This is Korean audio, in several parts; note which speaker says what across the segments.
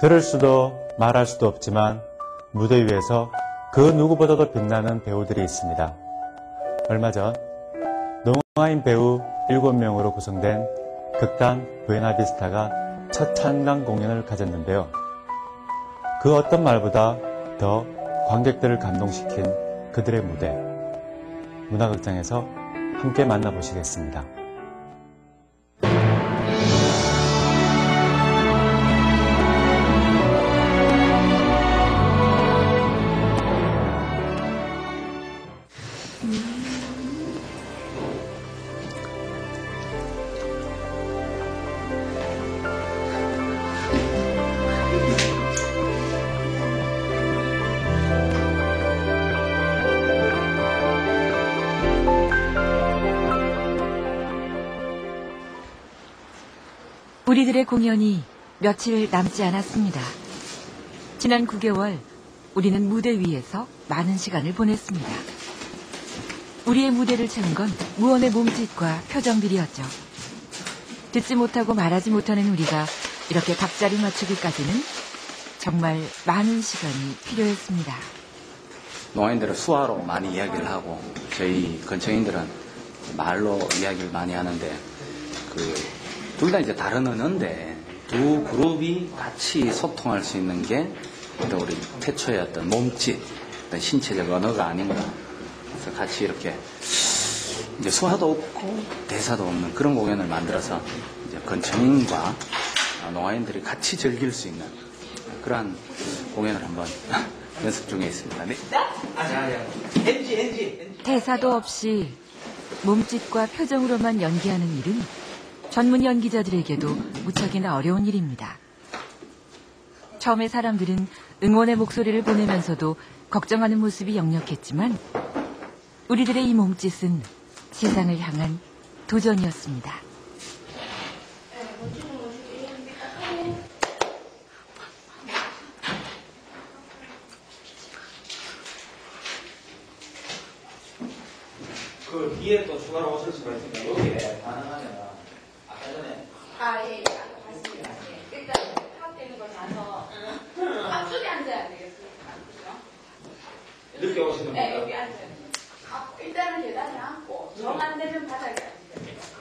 Speaker 1: 들을 수도 말할 수도 없지만 무대 위에서 그 누구보다도 빛나는 배우들이 있습니다. 얼마 전 농아인 배우 7명으로 구성된 극단 부에나비스타가 첫 창강 공연을 가졌는데요. 그 어떤 말보다 더 관객들을 감동시킨 그들의 무대. 문화극장에서 함께 만나보시겠습니다.
Speaker 2: 우리들의 공연이 며칠 남지 않았습니다. 지난 9개월 우리는 무대 위에서 많은 시간을 보냈습니다. 우리의 무대를 채운 건 무언의 몸짓과 표정들이었죠. 듣지 못하고 말하지 못하는 우리가 이렇게 박자를 맞추기까지는 정말 많은 시간이 필요했습니다.
Speaker 3: 농아인들은 수화로 많이 이야기를 하고 저희 건청인들은 말로 이야기를 많이 하는데 그 둘 다 이제 다른 언어인데 두 그룹이 같이 소통할 수 있는 게 우리 태초의 어떤 몸짓, 어떤 신체적 언어가 아닌가. 그래서 같이 이렇게 이제 수화도 없고 대사도 없는 그런 공연을 만들어서 이제 건청인과 농아인들이 같이 즐길 수 있는 그러한 공연을 한번 연습 중에 있습니다. 네.
Speaker 2: 대사도 없이 몸짓과 표정으로만 연기하는 일은 전문 연기자들에게도 무척이나 어려운 일입니다. 처음에 사람들은 응원의 목소리를 보내면서도 걱정하는 모습이 역력했지만 우리들의 이 몸짓은 세상을 향한 도전이었습니다.
Speaker 4: 그 뒤에 또 추가로 오실 수가 있으니까 여기에 전에
Speaker 5: 아, 예, 예, 맞습니다. 예. 일단 파악되는 걸 봐서 앞쪽에 앉아야 되겠습니다. 그죠?
Speaker 4: 늦게 오시는
Speaker 5: 네,
Speaker 4: 분들
Speaker 5: 여기 앉아요. 아, 일단은 계단에 앉고 정 안 되면 바닥에.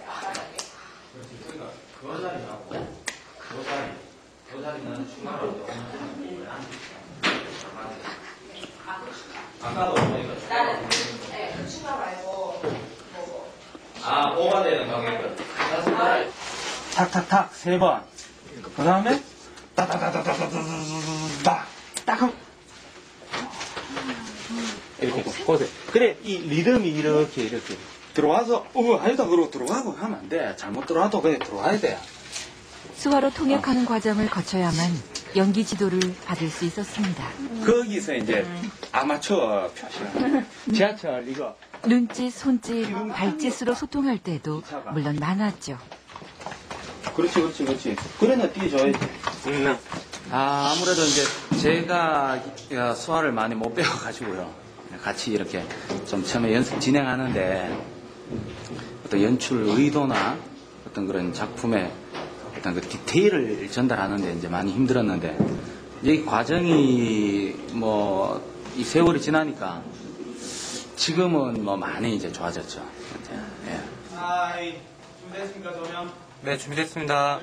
Speaker 5: 앞바닥에.
Speaker 4: 그러니까 그그 자리 그 자리는 조금
Speaker 5: 아, 그렇습니다.
Speaker 4: 아까도 보니까
Speaker 5: 나는 네, 추가 말고 뭐고.
Speaker 4: 아 오가 되는 가격은 탁탁탁 세 번 그 다음에 따다다다다다다다다 딱 하면 이렇게 보세요. 그래 이 리듬이 이렇게 이렇게 들어와서 어 아니다 그러고 들어가고 하면 안 돼. 잘못 들어와도 그냥 들어와야 돼.
Speaker 2: 수화로 통역하는 과정을 거쳐야만 연기 지도를 받을 수 있었습니다.
Speaker 4: 거기서 이제 아마추어 표시를 지하철 이거
Speaker 2: 눈짓, 손짓, 발짓으로 소통할 때도 물론 많았죠.
Speaker 4: 그렇지 그렇지 그렇지 그래는 뛰어줘야지
Speaker 3: 아, 아무래도 이제 제가 어, 수화를 많이 못 배워가지고요. 같이 이렇게 좀 처음에 연습 진행하는데 어떤 연출 의도나 어떤 그런 작품의 어떤 그 디테일을 전달하는데 이제 많이 힘들었는데 이제 이 과정이 뭐 이 세월이 지나니까 지금은 뭐 많이 이제 좋아졌죠. 예.
Speaker 4: 하이 준비됐습니까 조명?
Speaker 6: 네, 준비됐습니다.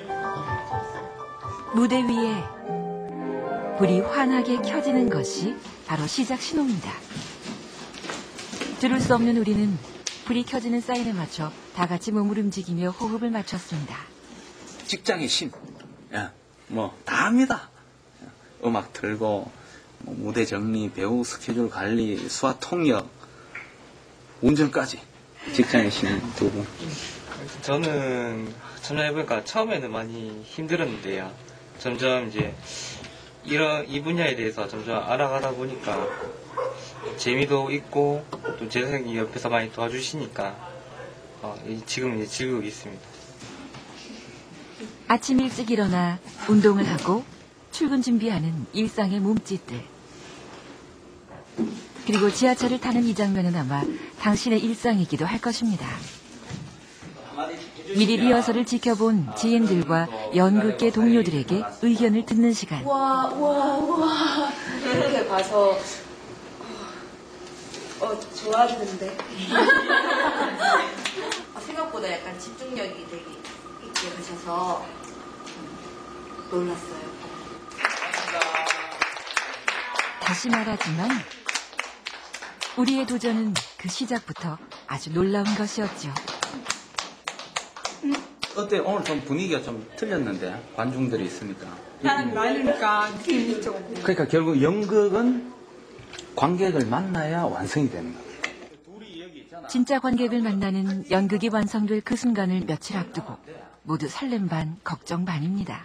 Speaker 2: 무대 위에 불이 환하게 켜지는 것이 바로 시작 신호입니다. 들을 수 없는 우리는 불이 켜지는 사인에 맞춰 다 같이 몸을 움직이며 호흡을 맞췄습니다.
Speaker 3: 직장의 신. 야, 뭐, 다 합니다. 음악 틀고, 뭐 무대 정리, 배우 스케줄 관리, 수화 통역, 운전까지. 직장의 신두 분.
Speaker 6: 저는 참여해보니까 처음에는 많이 힘들었는데요. 점점 이제 이런 이 분야에 대해서 점점 알아가다 보니까 재미도 있고 또제 선생님이 옆에서 많이 도와주시니까 어, 이- 지금 이제 즐기고 있습니다.
Speaker 2: 아침 일찍 일어나 운동을 하고 출근 준비하는 일상의 몸짓들. 그리고 지하철을 타는 이 장면은 아마 당신의 일상이기도 할 것입니다. 미리 리허설을 지켜본 지인들과 연극계 동료들에게 의견을 듣는 시간.
Speaker 7: 와, 와, 와. 이렇게 봐서, 어, 어, 좋았는데. 아, 생각보다 약간 집중력이 되게 있게 하셔서 음, 놀랐어요.
Speaker 2: 다시 말하지만 우리의 도전은 그 시작부터 아주 놀라운 것이었죠.
Speaker 3: 어때 오늘 좀 분위기가 좀 틀렸는데 관중들이 있으니까.
Speaker 8: 사람이 많으니까 느낌이 좀
Speaker 3: 그러니까 결국 연극은 관객을 만나야 완성이 되는 거예요.
Speaker 2: 진짜 관객을 만나는 연극이 완성될 그 순간을 며칠 앞두고 모두 설렘 반 걱정 반입니다.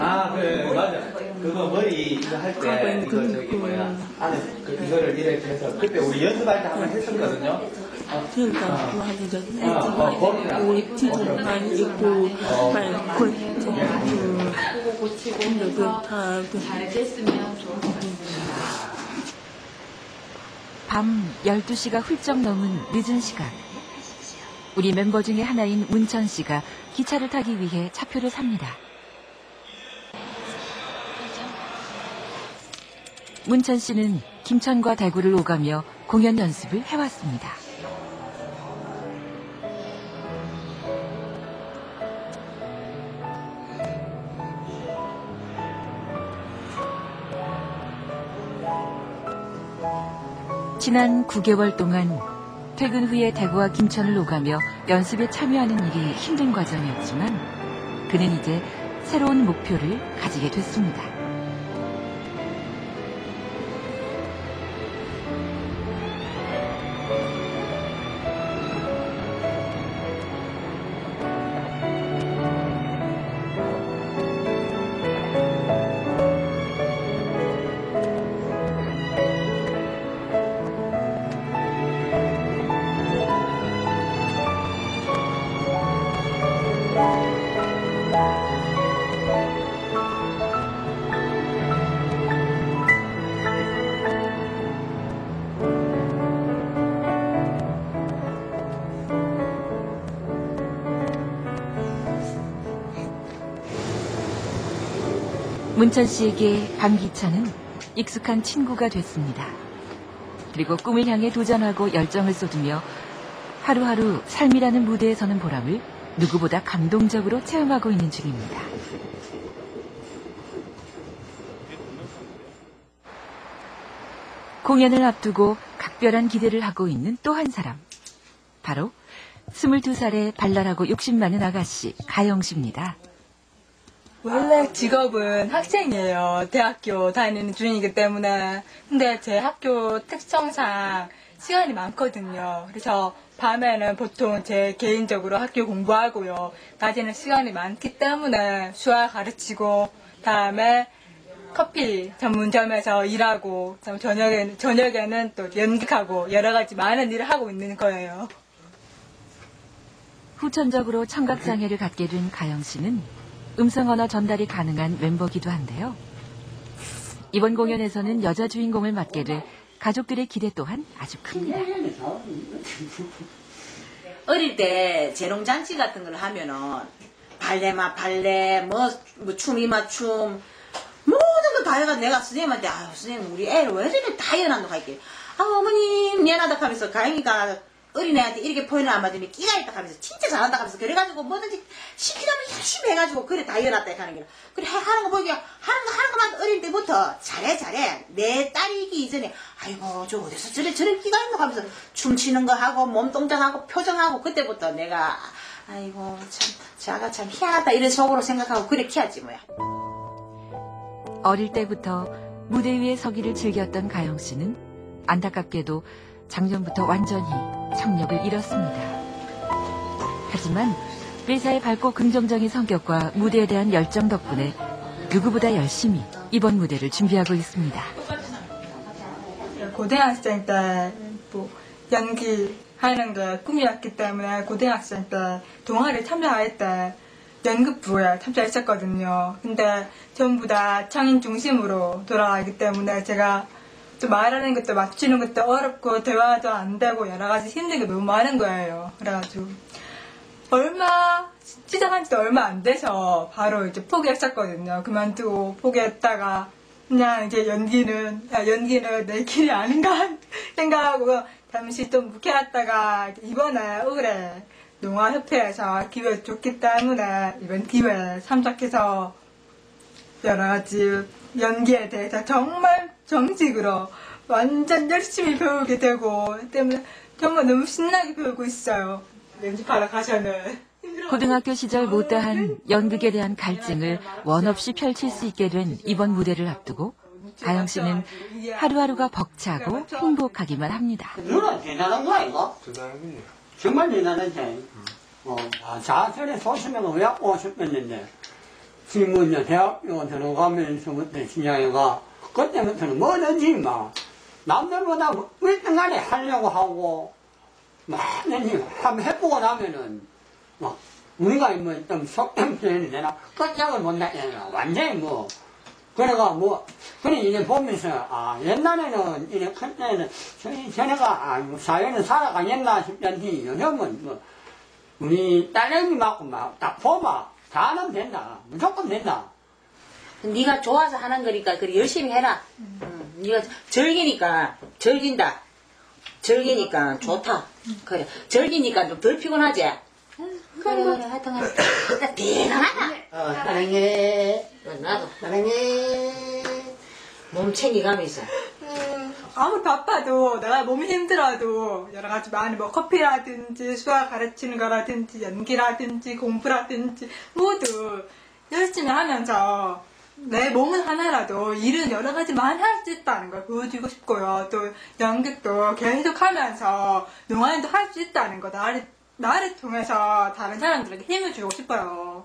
Speaker 4: 아, 그래, 맞아. 그거 머리 이거 할 때, 이거 저기 뭐야, 안에 그, 이거를 이렇게 해서, 그때 우리 연습할 때 한번 했었거든요.
Speaker 9: 그러니까 뭐 하기 전에 우리 뒤도 많이 있고 말고 그 공격은
Speaker 2: 다밤 12시가 훌쩍 넘은 늦은 시간. 우리 멤버 중에 하나인 문천 씨가 기차를 타기 위해 차표를 삽니다. 문천 씨는 김천과 대구를 오가며 공연 연습을 해왔습니다. 지난 9개월 동안 퇴근 후에 대구와 김천을 오가며 연습에 참여하는 일이 힘든 과정이었지만 그는 이제 새로운 목표를 가지게 됐습니다. 문천 씨에게 밤기차는 익숙한 친구가 됐습니다. 그리고 꿈을 향해 도전하고 열정을 쏟으며 하루하루 삶이라는 무대에 서는 보람을 누구보다 감동적으로 체험하고 있는 중입니다. 공연을 앞두고 각별한 기대를 하고 있는 또 한 사람. 바로 22살의 발랄하고 욕심 많은 아가씨 가영 씨입니다.
Speaker 8: 원래 직업은 학생이에요. 대학교 다니는 중이기 때문에. 근데 제 학교 특성상 시간이 많거든요. 그래서 밤에는 보통 제 개인적으로 학교 공부하고요. 낮에는 시간이 많기 때문에 수학 가르치고 다음에 커피 전문점에서 일하고 저녁에는, 저녁에는 또 연극하고 여러 가지 많은 일을 하고 있는 거예요.
Speaker 2: 후천적으로 청각장애를 갖게 된 가영 씨는 음성 언어 전달이 가능한 멤버기도 한데요. 이번 공연에서는 여자 주인공을 맡게 돼 가족들의 기대 또한 아주 큽니다.
Speaker 10: 어릴 때 재롱잔치 같은 걸 하면은 발레마 발레 뭐, 뭐 춤이마 춤 모든 걸 다 해가지고 내가 선생님한테 아유 선생님 우리 애를 왜 저렇게 다 연한다고 할게 아 어머니 미안하다 하면서 가영이가 어린애한테 이렇게 표현을 안 받으면 끼가 있다 하면서 진짜 잘한다 하면서 그래가지고 뭐든지 시키려면 열심히 해가지고 그래 다 연났다 하는 거야. 그래 해- 하는 거 보니까 하는 거 하는 것만 어릴 때부터 잘해 잘해. 내 딸이기 이전에 아이고 저 어디서 저래 저런 끼가 있노 하면서 춤추는 거 하고 몸 동작하고 표정하고 그때부터 내가 아이고 참 자가 참 희한하다 이런 속으로 생각하고 그래 키웠지 뭐야.
Speaker 2: 어릴 때부터 무대 위에 서기를 즐겼던 가영 씨는 안타깝게도 작년부터 완전히 청력을 잃었습니다. 하지만 회사의 밝고 긍정적인 성격과 무대에 대한 열정 덕분에 누구보다 열심히 이번 무대를 준비하고 있습니다.
Speaker 8: 고등학생 때 뭐 연기 하는 게 꿈이었기 때문에 고등학생 때 동아리 참여할 때 연극부에 참여했었거든요. 근데 전부 다 창인 중심으로 돌아가기 때문에 제가 또 말하는 것도 맞추는 것도 어렵고 대화도 안 되고 여러 가지 힘든 게 너무 많은 거예요. 그래가지고 얼마 시작한 지도 얼마 안 돼서 바로 이제 포기했었거든요. 그만두고 포기했다가 그냥 이제 연기는 아, 연기는 내 길이 아닌가 생각하고 잠시 또 묵혀놨다가 이번에 올해 농화협회에서 기회 줬기 때문에 이번 기회에 참석해서 여러 가지 연기에 대해서 정말 정식으로 완전 열심히 배우게 되고 때문에 정말 너무 신나게 배우고 있어요. 연습하러 가서는.
Speaker 2: 고등학교 시절 못다한 연극에 대한 갈증을 원 없이 펼칠 수 있게 된 이번 무대를 앞두고 가영 씨는 하루하루가 벅차고 행복하기만 합니다.
Speaker 11: 누나 대단한 거 아이가? 정말 대단하지. 어, 아, 자선의 소심해가 왜 오셨겠는 데. 지금은요, 대학교 들어가면서부터 신양이가, 그때부터는 뭐든지 막, 남들보다 1등 안에 하려고 하고, 많은 힘, 한번 해보고 나면은, 막, 우리가 뭐, 좀 속된 표현이 되나, 끝장을 못 나잖아. 완전히 뭐, 그래가 뭐, 그래 이제 보면서, 아, 옛날에는, 이래 그때는, 저- 전에가, 아, 뭐 사회는 살아가겠나 싶던데, 요즘은 뭐, 우리 딸내미 맞고 막, 딱 보면, 다 하면 된다. 무조건 된다.
Speaker 10: 네가 좋아서 하는 거니까 그래 열심히 해라. 응, 네가 즐기니까 즐긴다. 즐기니까 좋다. 그래 즐기니까 좀 덜 피곤하지. 그래 그래 하여튼 간 대단하다.
Speaker 11: 어, 사랑해.
Speaker 10: 나도
Speaker 11: 사랑해.
Speaker 10: 몸 있어.
Speaker 8: 음, 아무리 바빠도 내가 몸이 힘들어도 여러 가지 많이 뭐 커피라든지 수학 가르치는 거라든지 연기라든지 공부라든지 모두 열심히 하면서 내 몸은 하나라도 일은 여러 가지 많이 할 수 있다는 걸 보여주고 싶고요. 또 연극도 계속 하면서 농아인도 할 수 있다는 거 나를 나를 통해서 다른 사람들에게 힘을 주고 싶어요.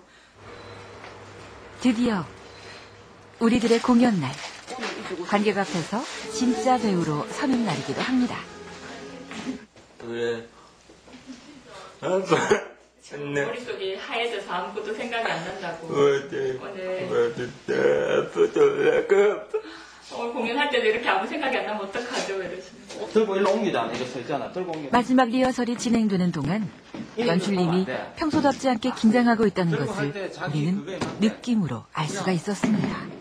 Speaker 2: 드디어 우리들의 공연 날. 관객 앞에서 진짜 배우로 서는 날이기도 합니다.
Speaker 6: 그래.
Speaker 5: 머릿속이 하얘져서 아무것도 생각이 안 난다고. 오늘. 오늘 공연할 때도 이렇게 아무 생각이 안 나면 어떡하죠? 이러시면.
Speaker 4: 들고 일로 옵니다. 이거 서 있잖아. 들고 옵니다.
Speaker 2: 마지막 리허설이 진행되는 동안 연출님이 평소답지 않게 긴장하고 있다는 것을 우리는 느낌으로 알 수가 있었습니다.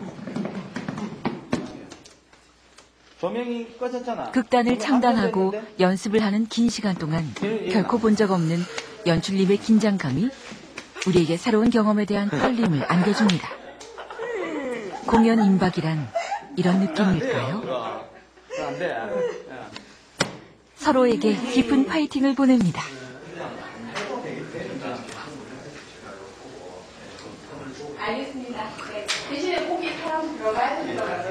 Speaker 2: 극단을 창단하고 연습을 하는 긴 시간 동안 결코 본 적 없는 연출님의 긴장감이 우리에게 새로운 경험에 대한 떨림을 안겨줍니다. 공연 임박이란 이런 느낌일까요?
Speaker 4: 야.
Speaker 2: 서로에게 깊은 파이팅을 보냅니다.
Speaker 5: 알겠습니다. 네. 대신에 고기 사람 들어가야 거라서.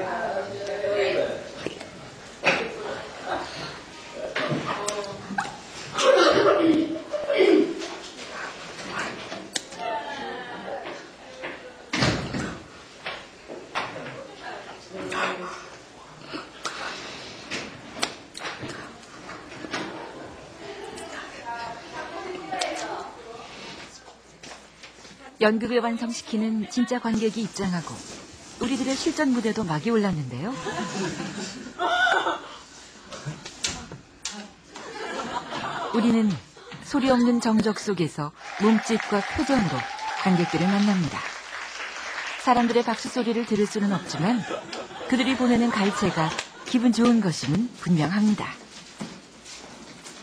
Speaker 2: 연극을 완성시키는 진짜 관객이 입장하고 우리들의 실전 무대도 막이 올랐는데요. 우리는 소리 없는 정적 속에서 몸짓과 표정으로 관객들을 만납니다. 사람들의 박수 소리를 들을 수는 없지만 그들이 보내는 갈채가 기분 좋은 것임은 분명합니다.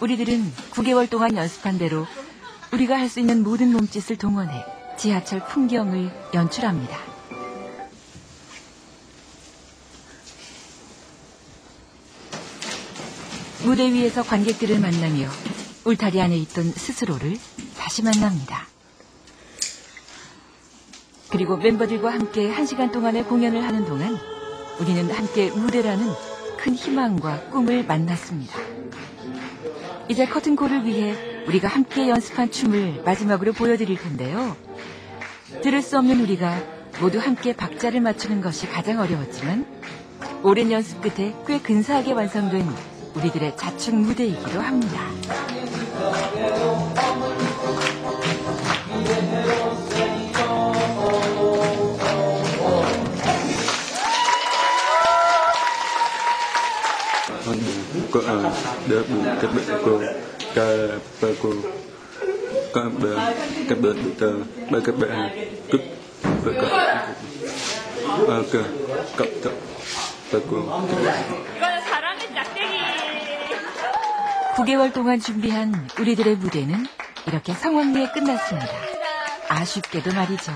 Speaker 2: 우리들은 9개월 동안 연습한 대로 우리가 할 수 있는 모든 몸짓을 동원해 지하철 풍경을 연출합니다. 무대 위에서 관객들을 만나며 울타리 안에 있던 스스로를 다시 만납니다. 그리고 멤버들과 함께 한 시간 동안의 공연을 하는 동안 우리는 함께 무대라는 큰 희망과 꿈을 만났습니다. 이제 커튼콜을 위해 우리가 함께 연습한 춤을 마지막으로 보여드릴 텐데요. 들을 수 없는 우리가 모두 함께 박자를 맞추는 것이 가장 어려웠지만 오랜 연습 끝에 꽤 근사하게 완성된 우리들의 자축 무대이기도 합니다.
Speaker 12: Các bạn các bị tờ bà các bạn cực bà các à cơ cấp tập
Speaker 5: 사랑의 짝대기.
Speaker 13: 9개월 동안 준비한 우리들의 무대는 이렇게 성황리에 끝났습니다. 아쉽게도 말이죠.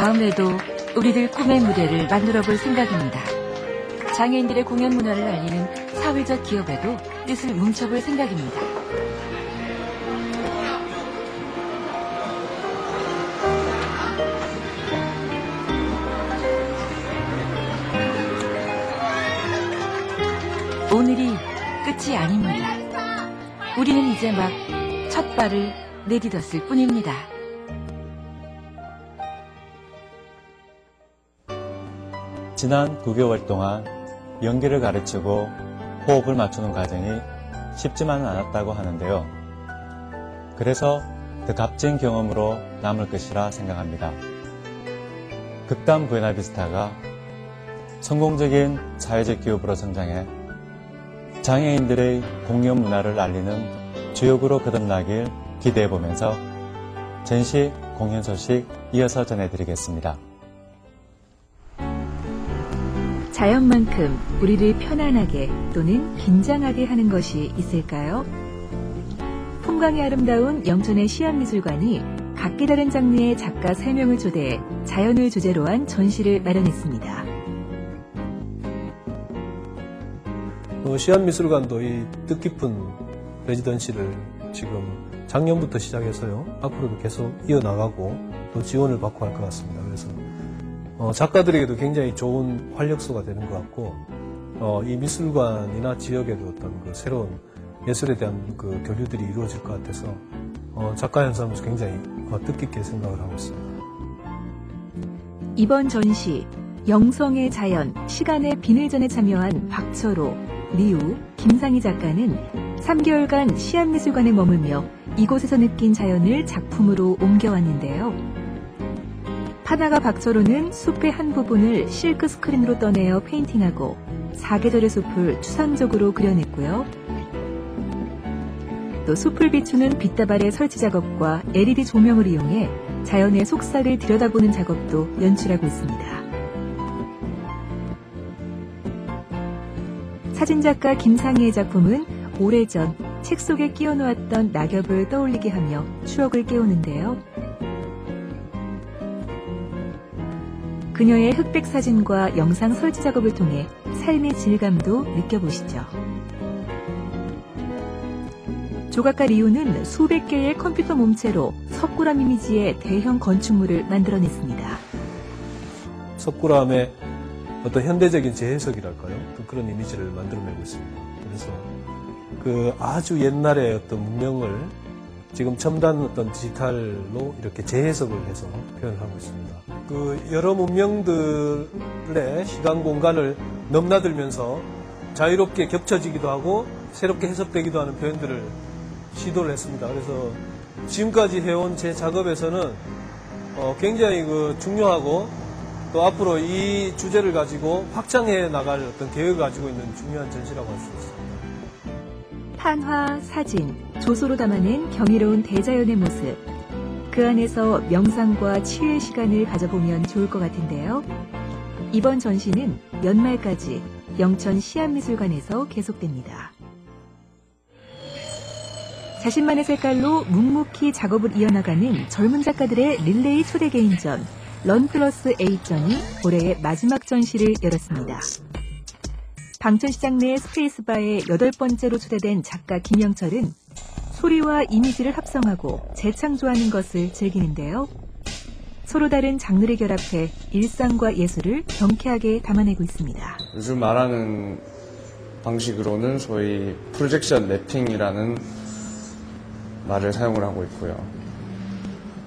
Speaker 13: 다음에도 우리들 꿈의 무대를 만들어 볼 생각입니다. 장애인들의 공연 문화를 알리는 사회적 기업에도 뜻을 뭉쳐볼 생각입니다. 오늘이 끝이 아닙니다. 우리는 이제 막 첫 발을 내딛었을 뿐입니다.
Speaker 1: 지난 9개월 동안 연기를 가르치고 호흡을 맞추는 과정이 쉽지만은 않았다고 하는데요. 그래서 더 값진 경험으로 남을 것이라 생각합니다. 극단 부에나비스타가 성공적인 사회적 기업으로 성장해 장애인들의 공연 문화를 알리는 주역으로 거듭나길 기대해 보면서 전시 공연 소식 이어서 전해드리겠습니다.
Speaker 13: 자연만큼 우리를 편안하게 또는 긴장하게 하는 것이 있을까요? 풍광이 아름다운 영천의 시암미술관이 각기 다른 장르의 작가 3명을 초대해 자연을 주제로 한 전시를 마련했습니다.
Speaker 14: 어, 시안미술관도 이 뜻깊은 레지던시를 지금 작년부터 시작해서요. 앞으로도 계속 이어나가고 또 지원을 받고 할 것 같습니다. 그래서 어, 작가들에게도 굉장히 좋은 활력소가 되는 것 같고 어, 이 미술관이나 지역에도 어떤 그 새로운 예술에 대한 그 교류들이 이루어질 것 같아서 어, 작가 현상으로서 굉장히 어, 뜻깊게 생각을 하고 있습니다.
Speaker 13: 이번 전시 영성의 자연, 시간의 비늘전에 참여한 박철호, 리우, 김상희 작가는 3개월간 시안미술관에 머물며 이곳에서 느낀 자연을 작품으로 옮겨왔는데요. 파나가 박철호는 숲의 한 부분을 실크 스크린으로 떠내어 페인팅하고 사계절의 숲을 추상적으로 그려냈고요. 또 숲을 비추는 빛다발의 설치 작업과 LED 조명을 이용해 자연의 속삭을 들여다보는 작업도 연출하고 있습니다. 사진작가 김상희의 작품은 오래전 책 속에 끼워 놓았던 낙엽을 떠올리게 하며 추억을 깨우는데요. 그녀의 흑백 사진과 영상 설치 작업을 통해 삶의 질감도 느껴보시죠. 조각가 리우는 수백 개의 컴퓨터 몸체로 석굴암 이미지의 대형 건축물을 만들어냈습니다.
Speaker 14: 석굴암의 어떤 현대적인 재해석이랄까요? 어떤 그런 이미지를 만들어내고 있습니다. 그래서 그 아주 옛날의 어떤 문명을 지금 첨단 어떤 디지털로 이렇게 재해석을 해서 표현을 하고 있습니다. 그 여러 문명들의 시간 공간을 넘나들면서 자유롭게 겹쳐지기도 하고 새롭게 해석되기도 하는 표현들을 시도를 했습니다. 그래서 지금까지 해온 제 작업에서는 어, 굉장히 그 중요하고 또 앞으로 이 주제를 가지고 확장해 나갈 어떤 계획을 가지고 있는 중요한 전시라고 할 수 있습니다.
Speaker 13: 판화, 사진, 조소로 담아낸 경이로운 대자연의 모습. 그 안에서 명상과 치유의 시간을 가져보면 좋을 것 같은데요. 이번 전시는 연말까지 영천 시안미술관에서 계속됩니다. 자신만의 색깔로 묵묵히 작업을 이어나가는 젊은 작가들의 릴레이 초대 개인전 런 플러스 A전이 올해의 마지막 전시를 열었습니다. 방천시장 내 스페이스바에 여덟 번째로 초대된 작가 김영철은 소리와 이미지를 합성하고 재창조하는 것을 즐기는데요. 서로 다른 장르를 결합해 일상과 예술을 경쾌하게 담아내고 있습니다.
Speaker 15: 요즘 말하는 방식으로는 소위 프로젝션 랩핑이라는 말을 사용을 하고 있고요.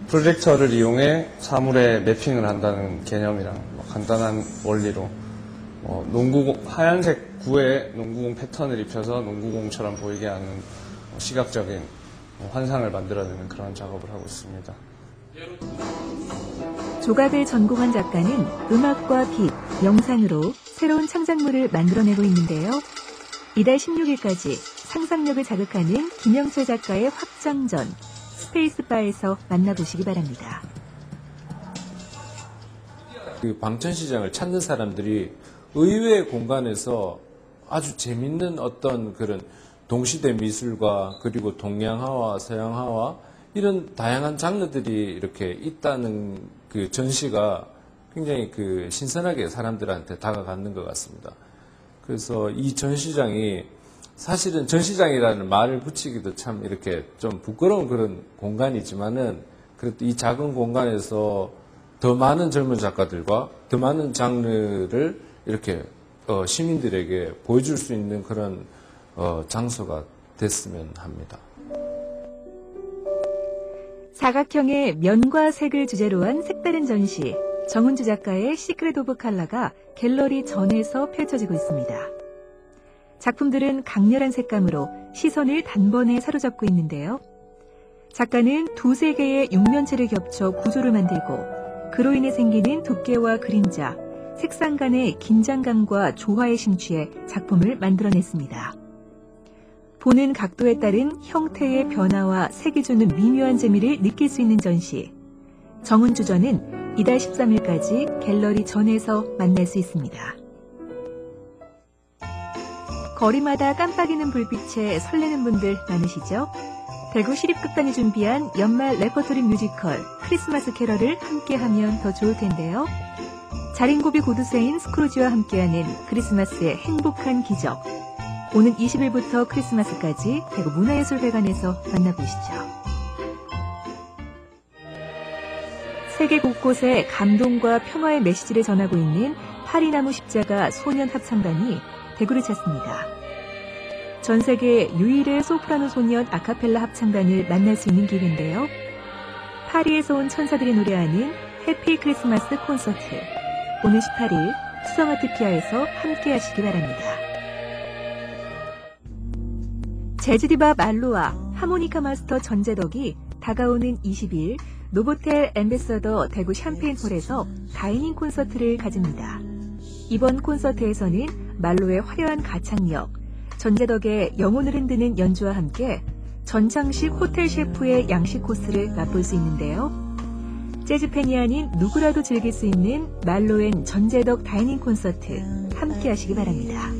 Speaker 15: 프로젝터를 이용해 사물에 맵핑을 한다는 개념이랑 뭐 간단한 원리로 어, 농구공 하얀색 구에 농구공 패턴을 입혀서 농구공처럼 보이게 하는 어, 시각적인 어, 환상을 만들어내는 그런 작업을 하고 있습니다.
Speaker 13: 조각을 전공한 작가는 음악과 빛, 영상으로 새로운 창작물을 만들어내고 있는데요. 이달 16일까지 상상력을 자극하는 김영철 작가의 확장전 스페이스바에서 만나보시기 바랍니다.
Speaker 16: 그 방천시장을 찾는 사람들이 의외의 공간에서 아주 재밌는 어떤 그런 동시대 미술과 그리고 동양화와 서양화와 이런 다양한 장르들이 이렇게 있다는 그 전시가 굉장히 그 신선하게 사람들한테 다가가는 것 같습니다. 그래서 이 전시장이 사실은 전시장이라는 말을 붙이기도 참 이렇게 좀 부끄러운 그런 공간이지만은 그래도 이 작은 공간에서 더 많은 젊은 작가들과 더 많은 장르를 이렇게 어, 시민들에게 보여줄 수 있는 그런 어, 장소가 됐으면 합니다.
Speaker 13: 사각형의 면과 색을 주제로 한 색다른 전시 정은주 작가의 시크릿 오브 칼라가 갤러리 전에서 펼쳐지고 있습니다. 작품들은 강렬한 색감으로 시선을 단번에 사로잡고 있는데요. 작가는 두세 개의 육면체를 겹쳐 구조를 만들고 그로 인해 생기는 두께와 그림자, 색상 간의 긴장감과 조화에 심취해 작품을 만들어냈습니다. 보는 각도에 따른 형태의 변화와 색이 주는 미묘한 재미를 느낄 수 있는 전시. 정은주전은 이달 13일까지 갤러리 전에서 만날 수 있습니다. 거리마다 깜빡이는 불빛에 설레는 분들 많으시죠? 대구 시립극단이 준비한 연말 레퍼토리 뮤지컬 크리스마스 캐럴을 함께하면 더 좋을 텐데요. 자린고비 고두세인 스크루지와 함께하는 크리스마스의 행복한 기적. 오는 20일부터 크리스마스까지 대구 문화예술회관에서 만나보시죠. 세계 곳곳에 감동과 평화의 메시지를 전하고 있는 파리나무 십자가 소년 합창단이 대구를 찾습니다. 전 세계 유일의 소프라노 소년 아카펠라 합창단을 만날 수 있는 기회인데요. 파리에서 온 천사들이 노래하는 해피 크리스마스 콘서트. 오는 18일 수성아트피아에서 함께 하시기 바랍니다. 재즈디바 말로와 하모니카 마스터 전재덕이 다가오는 20일 노보텔 엠베서더 대구 샴페인홀에서 다이닝 콘서트를 가집니다. 이번 콘서트에서는 말로의 화려한 가창력, 전재덕의 영혼을 흔드는 연주와 함께 전창식 호텔 셰프의 양식 코스를 맛볼 수 있는데요. 재즈팬이 아닌 누구라도 즐길 수 있는 말로엔 전재덕 다이닝 콘서트 함께 하시기 바랍니다.